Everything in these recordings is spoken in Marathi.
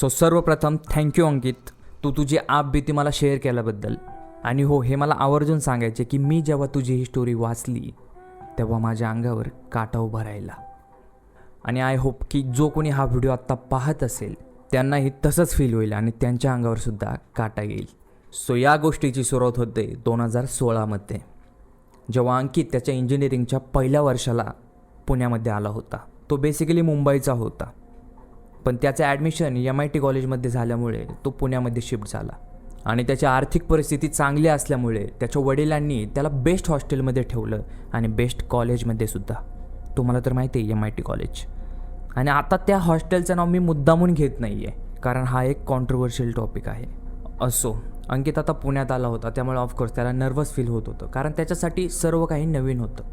सो सर्वप्रथम थँक्यू अंकित. तू तुझी आप भीती मला शेअर केल्याबद्दल. आणि हो हे मला आवर्जून सांगायचे की मी जेव्हा तुझी ही स्टोरी वाचली तेव्हा माझ्या अंगावर काटा उभा राहिला. आणि आय होप की जो कोणी हा व्हिडिओ आत्ता पाहत असेल त्यांनाही तसंच फील होईल आणि त्यांच्या अंगावर सुद्धा काटा येईल. सो या गोष्टीची सुरुवात होते दोन हजार सोळामध्ये जेव्हा अंकित त्याच्या इंजिनिअरिंगच्या पहिल्या वर्षाला पुण्यामध्ये आला होता. तो बेसिकली मुंबईचा होता. पण त्याचं ॲडमिशन एम आय टी कॉलेजमध्ये झाल्यामुळे तो पुण्यामध्ये शिफ्ट झाला. आणि त्याची आर्थिक परिस्थिती चांगली असल्यामुळे त्याच्या वडिलांनी त्याला बेस्ट हॉस्टेलमध्ये ठेवलं आणि बेस्ट कॉलेजमध्ये सुद्धा. तुम्हाला तर माहिती आहे एम आय टी कॉलेज आणि आता त्या हॉस्टेलचं नाव मी मुद्दामून घेत नाही आहे कारण हा एक कॉन्ट्रोवर्शियल टॉपिक आहे. असो अंकित आता पुण्यात आला होता त्यामुळे ऑफकोर्स त्याला नर्वस फील होत होतं कारण त्याच्यासाठी सर्व काही नवीन होतं.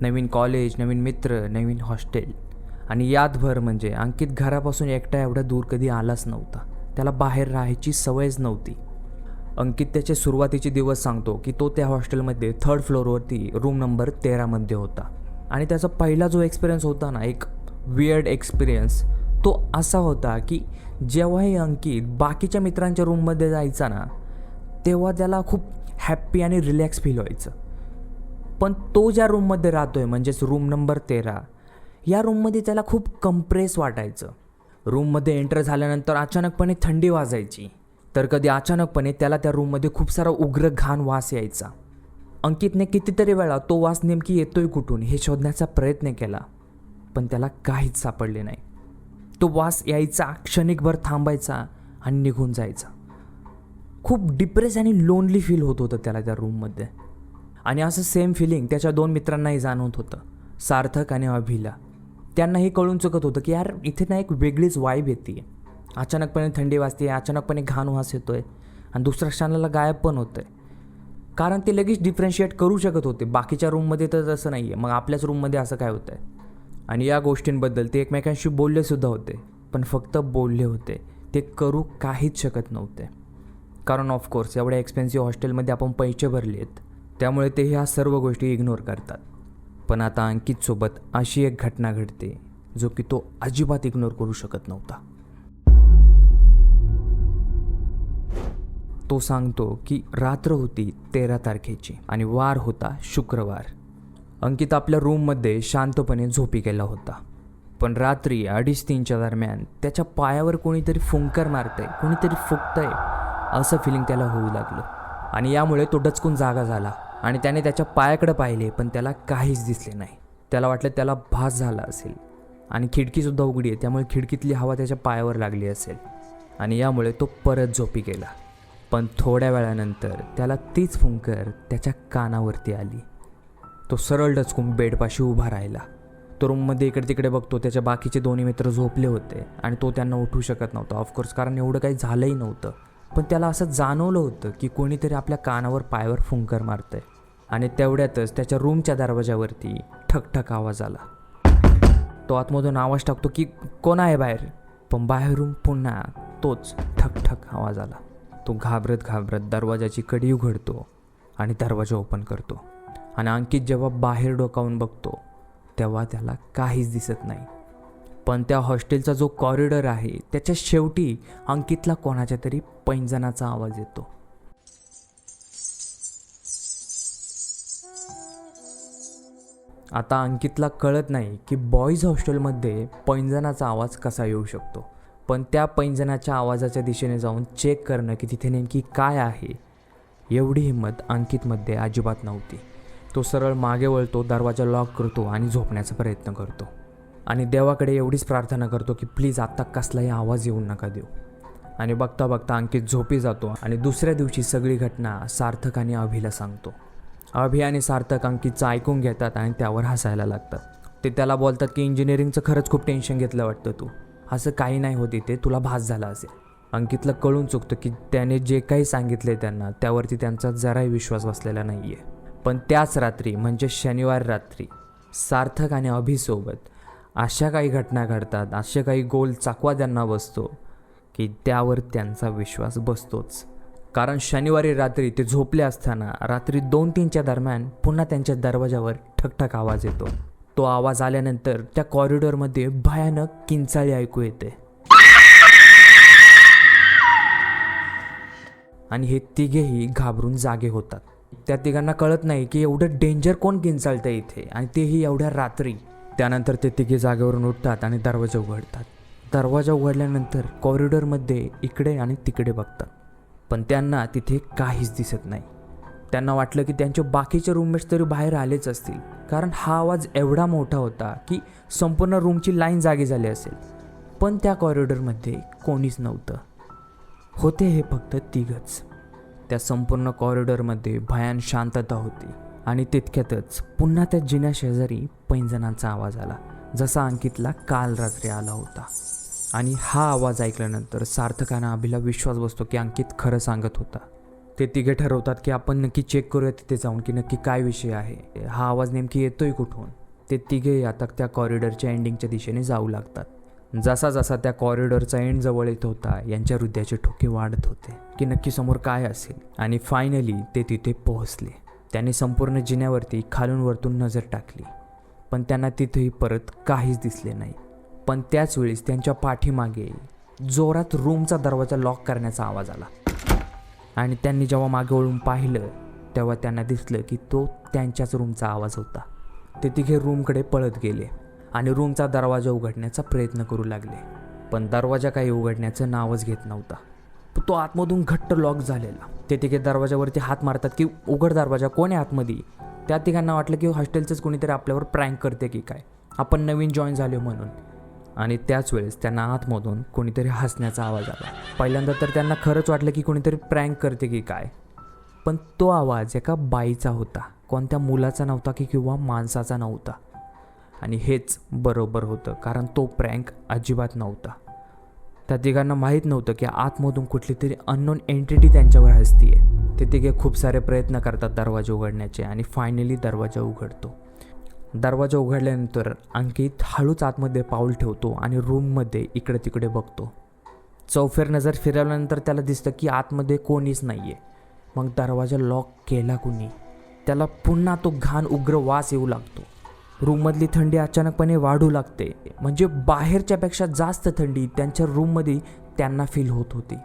नवीन कॉलेज नवीन मित्र नवीन हॉस्टेल आणि यातभर म्हणजे अंकित घरापासून एकटा एवढा दूर कधी आलाच नव्हता. त्याला बाहेर राहायची सवयच नव्हती. अंकित त्याचे सुरुवातीचे दिवस सांगतो की तो त्या हॉस्टेलमध्ये थर्ड फ्लोअरवरती रूम नंबर तेरामध्ये होता. आणि त्याचा पहिला जो एक्सपिरियन्स होता ना एक वियर्ड एक्सपिरियन्स तो असा होता की जेव्हाही अंकित बाकीच्या मित्रांच्या रूममध्ये जायचा ना तेव्हा त्याला खूप हॅप्पी आणि रिलॅक्स फील व्हायचं. पण तो ज्या रूममध्ये राहतोय म्हणजेच रूम नंबर तेरा या रूममध्ये त्याला खूप कंप्रेस वाटायचं. रूममध्ये एंटर झाल्यानंतर अचानकपणे थंडी वाजायची. तर कधी अचानकपणे त्याला त्या रूममध्ये खूप सारा उग्र घाण वास यायचा. अंकितने कितीतरी वेळा तो वास नेमकी येतोय कुठून हे शोधण्याचा प्रयत्न केला पण त्याला काहीच सापडले नाही. तो वास यायचा क्षणिकभर थांबायचा आणि निघून जायचा. खूप डिप्रेस आणि लोनली फील होत होतं त्याला त्या रूममध्ये आणि असं सेम फिलिंग त्याच्या दोन मित्रांनाही जाणवत होतं सार्थक आणि अभिला. त्यांना हे कळून चुकत होतं की यार इथे ना एक वेगळीच वाईब येते. अचानकपणे थंडी वाजते अचानकपणे घाण वास येतो आहे आणि दुसऱ्या क्षणाला गायब पण होतं आहे कारण ते लगेच डिफरन्शिएट करू शकत होते. बाकीच्या रूममध्ये तर तसं नाही आहे मग आपल्याच रूममध्ये असं काय होतं आहे आणि या गोष्टींबद्दल ते एकमेकांशी बोललेसुद्धा होते. पण फक्त बोलले होते. ते करू काहीच शकत नव्हते. कारण ऑफकोर्स एवढ्या एक्सपेन्सिव्ह हॉस्टेलमध्ये आपण पैसे भरले आहेत त्यामुळे ते ह्या सर्व गोष्टी इग्नोर करतात. पण आता अंकितसोबत अशी एक घटना घडते जो की तो अजिबात इग्नोर करू शकत नव्हता. तो सांगतो की रात्र होती तेरा तारखेची आणि वार होता शुक्रवार. अंकित आपल्या रूममध्ये शांतपणे झोपी गेला होता. पण रात्री अडीच तीनच्या दरम्यान त्याच्या पायावर कोणीतरी फुंकर मारतंय कोणीतरी फुकतंय असं फिलिंग त्याला होऊ लागलं. आणि यामुळे तो डचकून जागा झाला. आणि त्याने त्याच्या पायाकडे पाहिले पण त्याला काहीच दिसले नाही. त्याला वाटलं त्याला भास झाला असेल. आणि खिडकीसुद्धा उघडी आहे त्यामुळे खिडकीतली हवा त्याच्या पायावर लागली असेल. आणि यामुळे तो परत झोपी गेला. पण थोड्या वेळानंतर त्याला तीच फुंकर त्याच्या कानावरती आली. तो सरळ डचकून बेडपाशी उभा राहिला. तो रूममध्ये इकडे तिकडे बघतो त्याच्या बाकीचे दोन्ही मित्र झोपले होते आणि तो त्यांना उठू शकत नव्हता. ऑफकोर्स कारण एवढं काही झालंही नव्हतं. पण त्याला असं जाणवलं होतं की कोणीतरी आपल्या कानावर पायावर फुंकर मारतंय. आणि तेवढ्यातच त्याच्या रूमच्या दरवाजावरती ठकठक आवाज आला. तो आतमधून आवाज टाकतो की कोण आहे बाहेर? पण बाहेरून पुन्हा तोच ठकठक आवाज आला. तो घाबरत घाबरत दरवाजाची कडी उघडतो आणि दरवाजा ओपन करतो आणि अंकित जेव्हा बाहेर डोकावून बघतो तेव्हा त्याला काहीच दिसत नाही. पण त्या हॉस्टेलचा जो कॉरिडॉर आहे त्याच्या शेवटी अंकितला कोणाच्या तरी पैंजणाचा आवाज येतो. आता अंकितला कळत नाही की बॉईज हॉस्टेलमध्ये पैंजनाचा आवाज कसा येऊ शकतो. पण त्या पैंजनाच्या आवाजाच्या दिशेने जाऊन चेक करणं की तिथे नेमकी काय आहे एवढी हिंमत अंकितमध्ये अजिबात नव्हती. तो सरळ मागे वळतो दरवाजा लॉक करतो आणि झोपण्याचा प्रयत्न करतो. आणि देवाकडे एवढीच प्रार्थना करतो की प्लीज आत्ता कसलाही आवाज येऊ नका देऊ. आणि बघता बघता अंकित झोपी जातो आणि दुसऱ्या दिवशी सगळी घटना सार्थक आणि अभिला सांगतो. अभि आणि सार्थक अंकितचं ऐकून घेतात आणि त्यावर हसायला लागतात ते त्याला बोलतात की इंजिनिअरिंगचं खरंच खूप टेन्शन घेतलं वाटतं तू. असं काही नाही होती ते तुला भास झाला असेल. अंकितला कळून चुकतं की त्याने जे काही सांगितले त्यांना त्यावरती त्यांचा जराही विश्वास बसलेला नाही आहे पण त्याच रात्री म्हणजे शनिवार रात्री सार्थक आणि अभिसोबत अशा काही घटना घडतात असे काही गोल चाकवा त्यांना बसतो की त्यावर त्यांचा विश्वास बसतोच. कारण शनिवारी रात्री ते झोपले असताना रात्री दोन तीनच्या दरम्यान पुन्हा त्यांच्या दरवाजावर ठकठक आवाज येतो. तो आवाज आल्यानंतर त्या कॉरिडॉरमध्ये भयानक किंचाळी ऐकू येते. आणि हे तिघेही घाबरून जागे होतात. त्या तिघांना कळत नाही की एवढं डेंजर कोण किंचाळतं इथे आणि तेही एवढ्या रात्री. त्यानंतर ते तिघे जागेवरून उठतात आणि दरवाजा उघडतात. दरवाजा उघडल्यानंतर कॉरिडॉरमध्ये इकडे आणि तिकडे बघतात. पण त्यांना तिथे काहीच दिसत नाही. त्यांना वाटलं की त्यांचे बाकीचे रूममेट्स तरी बाहेर आलेच असतील. कारण हा आवाज एवढा मोठा होता की संपूर्ण रूमची लाईन जागी झाली असेल. पण त्या कॉरिडॉरमध्ये कोणीच नव्हतं. होते हे फक्त तिघच. त्या संपूर्ण कॉरिडॉरमध्ये भयान शांतता होती. आणि तितक्यातच पुन्हा त्या जिन्या शेजारी पैंजणांचा आवाज आला जसा अंकितला काल रात्री आला होता. आणि हा आवाज ऐकल्यानंतर सार्थकानं अभिला विश्वास बसतो की अंकित खरं सांगत होता. ते तिघे ठरवतात की आपण नक्की चेक करूया तिथे जाऊन की नक्की काय विषय आहे. हा आवाज नेमकी येतोय कुठून? ते तिघे आता त्या कॉरिडॉरच्या एंडिंगच्या दिशेने जाऊ लागतात. जसा जसा त्या कॉरिडॉरचा एंड जवळ येत होता यांच्या हृदयाचे ठोके वाढत होते की नक्की समोर काय असेल. आणि फायनली ते तिथे पोहोचले. त्याने संपूर्ण जिन्यावरती खालून वरतून नजर टाकली. पण त्यांना तिथेही परत काहीच दिसले नाही. पण त्याच वेळेस त्यांच्या पाठीमागे जोरात रूमचा दरवाजा लॉक करण्याचा आवाज आला. आणि त्यांनी जेव्हा मागे वळून पाहिलं तेव्हा त्यांना दिसलं की तो त्यांच्याच रूमचा आवाज होता. ते तिघे रूमकडे पळत गेले आणि रूमचा दरवाजा उघडण्याचा प्रयत्न करू लागले. पण दरवाजा काही उघडण्याचं नावच घेत नव्हता. तो आतमधून घट्ट लॉक झालेला. ते तिघे दरवाजावरती हात मारतात की उघड दरवाजा कोण आहे आतमध्ये? त्या तिघांना वाटलं की हॉस्टेलचंच कोणीतरी आपल्यावर प्रँक करते की काय. आपण नवीन जॉईन झालो म्हणून. आणि त्याच वेळेस त्यांना आतमधून कोणीतरी हसण्याचा आवाज आला. पहिल्यांदा तर त्यांना खरंच वाटलं की कोणीतरी प्रँक करते की काय. पण तो आवाज एका बाईचा होता. कोणत्या मुलाचा नव्हता की किंवा माणसाचा नव्हता. आणि हेच बरोबर होतं कारण तो प्रँक अजिबात नव्हता. त्या तिघांना माहीत नव्हतं की आतमधून कुठली तरी अननोन एंटिटी त्यांच्यावर हसतीये. ते तिघे खूप सारे प्रयत्न करतात दरवाजे उघडण्याचे आणि फायनली दरवाजा उघडतो. दरवाजा उघडल्यानंतर अंकित हळूच आतमध्ये पाऊल ठेवतो आणि रूममध्ये इकडे तिकडे बघतो. चौफेर नजर फिरवल्यानंतर त्याला दिसतं की आतमध्ये कोणीच नाही आहे मग दरवाजा लॉक केला कुणी? त्याला पुन्हा तो घाण उग्र वास येऊ लागतो. रूममधली थंडी अचानकपणे वाढू लागते म्हणजे बाहेरच्यापेक्षा जास्त थंडी त्यांच्या रूममध्ये त्यांना फील होत होती.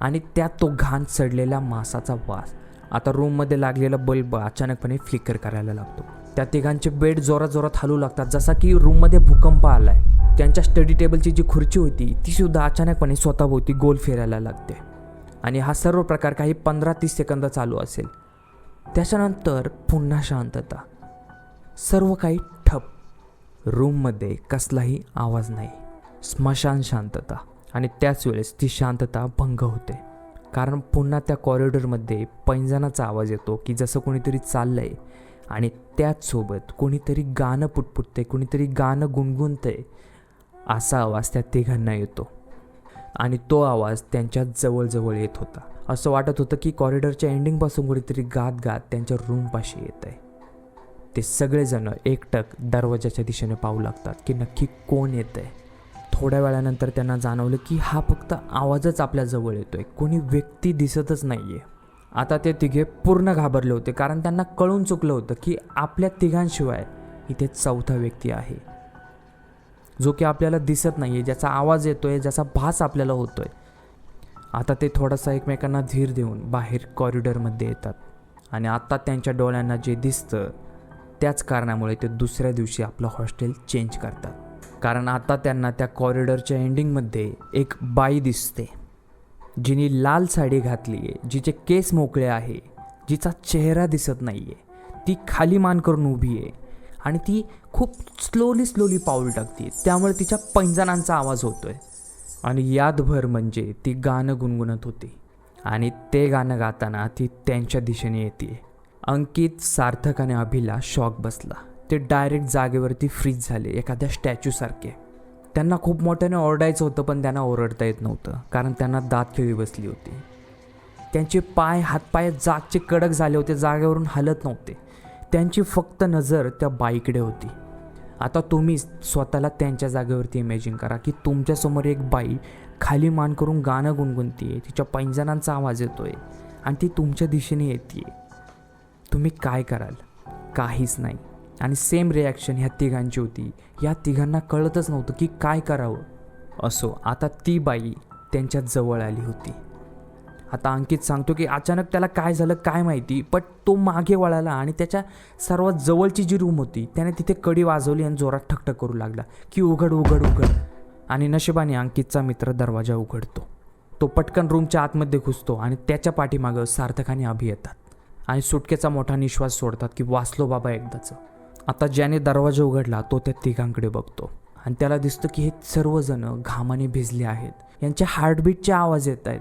आणि त्यात तो घाण सडलेला मासाचा वास. आता रूममध्ये लागलेला बल्ब अचानकपणे फ्लिकर करायला लागतो. त्या तिघांचे बेड जोरात जोरात हलू लागतात. जसा की रूममध्ये भूकंप आलाय. त्यांच्या स्टडी टेबलची जी खुर्ची होती ती सुद्धा अचानकपणे स्वतःभोवती गोल फिरायला लागते. आणि हा सर्व प्रकार काही पंधरा तीस सेकंद चालू असेल. त्याच्यानंतर पुन्हा शांतता. सर्व काही ठप रूममध्ये कसलाही आवाज नाही. स्मशान शांतता. आणि त्याच वेळेस ती शांतता भंग होते. कारण पुन्हा त्या कॉरिडॉरमध्ये पैंजणाचा आवाज येतो की जसं कोणीतरी चाललंय. आणि त्याचसोबत कोणीतरी गाणं पुटपुटते कोणीतरी गाणं गुणगुणतंय असा आवाज त्या तिघांना येतो. आणि तो आवाज त्यांच्या जवळजवळ येत होता. असं वाटत होतं की कॉरिडॉरच्या एंडिंगपासून कुणीतरी गात गात त्यांच्या रूमपाशी येत आहे ते सगळेजण एकटक दरवाजाच्या दिशेने पाहू लागतात की नक्की कोण येत आहे थोड्या वेळानंतर त्यांना जाणवलं की हा फक्त आवाजच आपल्याजवळ येतो आहे कोणी व्यक्ती दिसतच नाही आहे आता ते तिघे पूर्ण घाबरले होते कारण त्यांना कळून चुकलं होतं की आपल्या तिघांशिवाय इथे चौथा व्यक्ती आहे. जो की आपल्याला दिसत नाही आहे ज्याचा आवाज येतोय ज्याचा भास आपल्याला होतोय. आता ते थोडासा एकमेकांना धीर देऊन बाहेर कॉरिडॉरमध्ये येतात. आणि आत्ता त्यांच्या डोळ्यांना जे दिसतं त्याच कारणामुळे ते दुसऱ्या दिवशी आपलं हॉस्टेल चेंज करतात. कारण आता त्यांना त्या कॉरिडॉरच्या एंडिंगमध्ये एक बाई दिसते. जिने लाल साडी घातली आहे जिचे केस मोकळे आहे जिचा चेहरा दिसत नाही आहे ती खाली मान करून उभी आहे आणि ती खूप स्लोली स्लोली पाऊल टाकते. त्यामुळे तिच्या पैंजणांचा आवाज होतोय. आणि यादभर म्हणजे ती गाणं गुणगुणत होती. आणि ते गाणं गाताना ती त्यांच्या दिशेने येते. अंकित सार्थक आणि अभिला शॉक बसला. ते डायरेक्ट जागेवरती फ्रीज झाले एखाद्या स्टॅच्यूसारखे त्यांना खूप मोठ्याने ओरडायचं होतं पण त्यांना ओरडता येत नव्हतं. कारण त्यांना दात खेळी बसली होती. त्यांचे पाय हातपाय जागचे कडक झाले होते जागेवरून हलत नव्हते. त्यांची फक्त नजर त्या बाईकडे होती. आता तुम्ही स्वतःला त्यांच्या जागेवरती इमॅजिन करा की तुमच्यासमोर एक बाई खाली मान करून गाणं गुणगुणते तिच्या पैंजणांचा आवाज येतो आहे आणि ती तुमच्या दिशेने येते तुम्ही काय कराल? काहीच नाही. आणि सेम रिॲक्शन ह्या तिघांची होती. या तिघांना कळतच नव्हतं की काय करावं. असो आता ती बाई त्यांच्या जवळ आली होती. आता अंकित सांगतो की अचानक त्याला काय झालं काय माहिती पण तो मागे वळाला आणि त्याच्या सर्वात जवळची जी रूम होती त्याने तिथे कडी वाजवली आणि जोरात ठकठक करू लागला की उघड उघड उघड. आणि नशिबाने अंकितचा मित्र दरवाजा उघडतो. तो पटकन रूमच्या आतमध्ये घुसतो आणि त्याच्या पाठीमागं सार्थकाने अभि येतात. आणि सुटकेचा मोठा निश्वास सोडतात की वाचलो बाबा एकदाचं. आता ज्याने दरवाजा उघडला तो त्या तिघांकडे बघतो. आणि त्याला दिसतं की हे सर्वजण घामाने भिजले आहेत. यांचे हार्टबीटचे आवाज येत आहेत.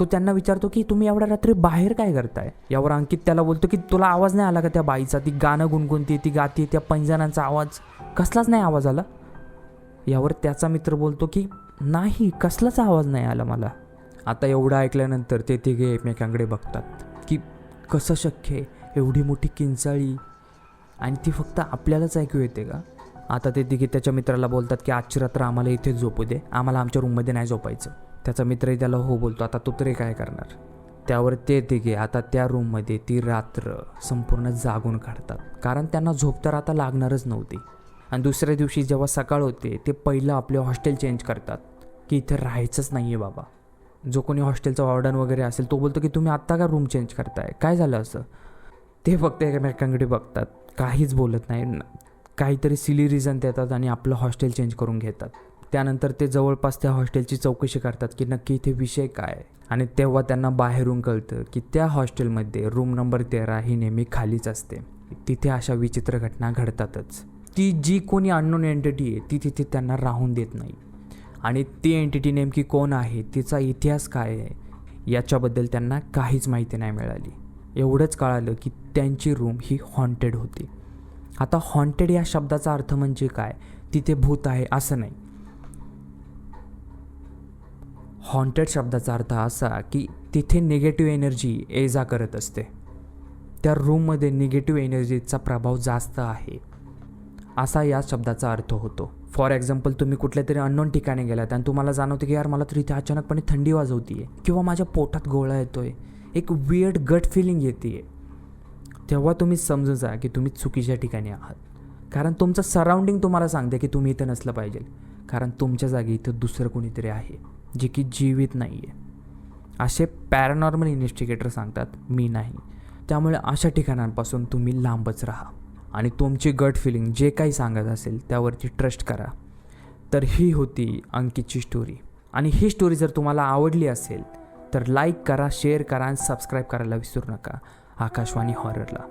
तो त्यांना विचारतो की तुम्ही एवढ्या रात्री बाहेर काय करताय? यावर अंकित त्याला बोलतो की तुला आवाज नाही आला का त्या बाईचा? ती गाणं गुणगुणते ती गाती त्या पंजणांचा आवाज कसलाच नाही आवाज आला? यावर त्याचा मित्र बोलतो की नाही कसलाच आवाज नाही आला मला. आता एवढं ऐकल्यानंतर ते तिघे एकमेकांकडे बघतात की कसं शक्य आहे? एवढी मोठी किंचाळी आणि ती फक्त आपल्यालाच ऐकू येते का? आता ते तिघे त्याच्या मित्राला बोलतात की आजची रात्र आम्हाला इथेच झोपू दे. आम्हाला आमच्या रूममध्ये नाही झोपायचं. त्याचा मित्रही त्याला हो बोलतो. आता तू तरी काय करणार? त्यावर ते तिघे आता त्या रूममध्ये ती रात्र संपूर्ण जागून काढतात. कारण त्यांना झोप तर आता लागणारच नव्हती. आणि दुसऱ्या दिवशी जेव्हा सकाळ होते ते पहिलं आपले हॉस्टेल चेंज करतात. की इथे राहायचंच नाही आहे बाबा. जो कोणी हॉस्टेलचा वॉर्डन वगैरे असेल तो बोलतो की तुम्ही आत्ता का रूम चेंज करताय? काय झालं असं? ते फक्त एकमेकांकडे बघतात. काहीच बोलत नाही. काहीतरी सिली रिझन देतात आणि आपलं हॉस्टेल चेंज करून घेतात. त्यानंतर ते जवळपास त्या हॉस्टेलची चौकशी करतात की नक्की इथे विषय काय? आणि तेव्हा त्यांना बाहेरून कळतं की त्या हॉस्टेलमध्ये रूम नंबर तेरा ही नेहमी खालीच असते. तिथे अशा विचित्र घटना घडतातच. ती जी कोणी अननोन एंटिटी आहे ती तिथे त्यांना राहून देत नाही. आणि ती एंटिटी नेमकी कोण आहे तिचा इतिहास काय आहे याच्याबद्दल त्यांना काहीच माहिती नाही मिळाली. एवढंच कळालं की त्यांची रूम ही हॉन्टेड होती. आता हॉन्टेड या शब्दाचा अर्थ म्हणजे काय? तिथे भूत आहे असं नाही. हॉन्टेड शब्दाचा अर्थ असा की तिथे निगेटिव्ह एनर्जी ये जा करत असते. त्या रूममध्ये निगेटिव्ह एनर्जीचा प्रभाव जास्त आहे. असा या शब्दाचा अर्थ होतो. फॉर एक्झाम्पल तुम्ही कुठल्या तरी अननोन ठिकाणी गेलात आणि तुम्हाला जाणवते की यार मला तर इथे अचानकपणे थंडी वाजवतीये किंवा माझ्या पोटात गोळा येतोय. एक वियर्ड गट फिलिंग येते तेव्हा तुम्ही समजून जा की तुम्ही चुकीच्या ठिकाणी आहात. कारण तुमचं सराउंडिंग तुम्हाला सांगते की तुम्ही इथं नसलं पाहिजे. कारण तुमच्या जागी इथं दुसरं कोणीतरी आहे जे की जीवित नाही आहे असे पॅरानॉर्मल इन्व्हेस्टिगेटर सांगतात मी नाही. त्यामुळे अशा ठिकाणांपासून तुम्ही लांबच राहा. आणि तुमची गट फिलिंग जे काही सांगत असेल त्यावरती ट्रस्ट करा. तर ही होती अंकितची स्टोरी आणि ही स्टोरी जर तुम्हाला आवडली असेल तर लाईक करा शेअर करा आणि सबस्क्राईब करायला विसरू नका. आकाशवाणी हॉररला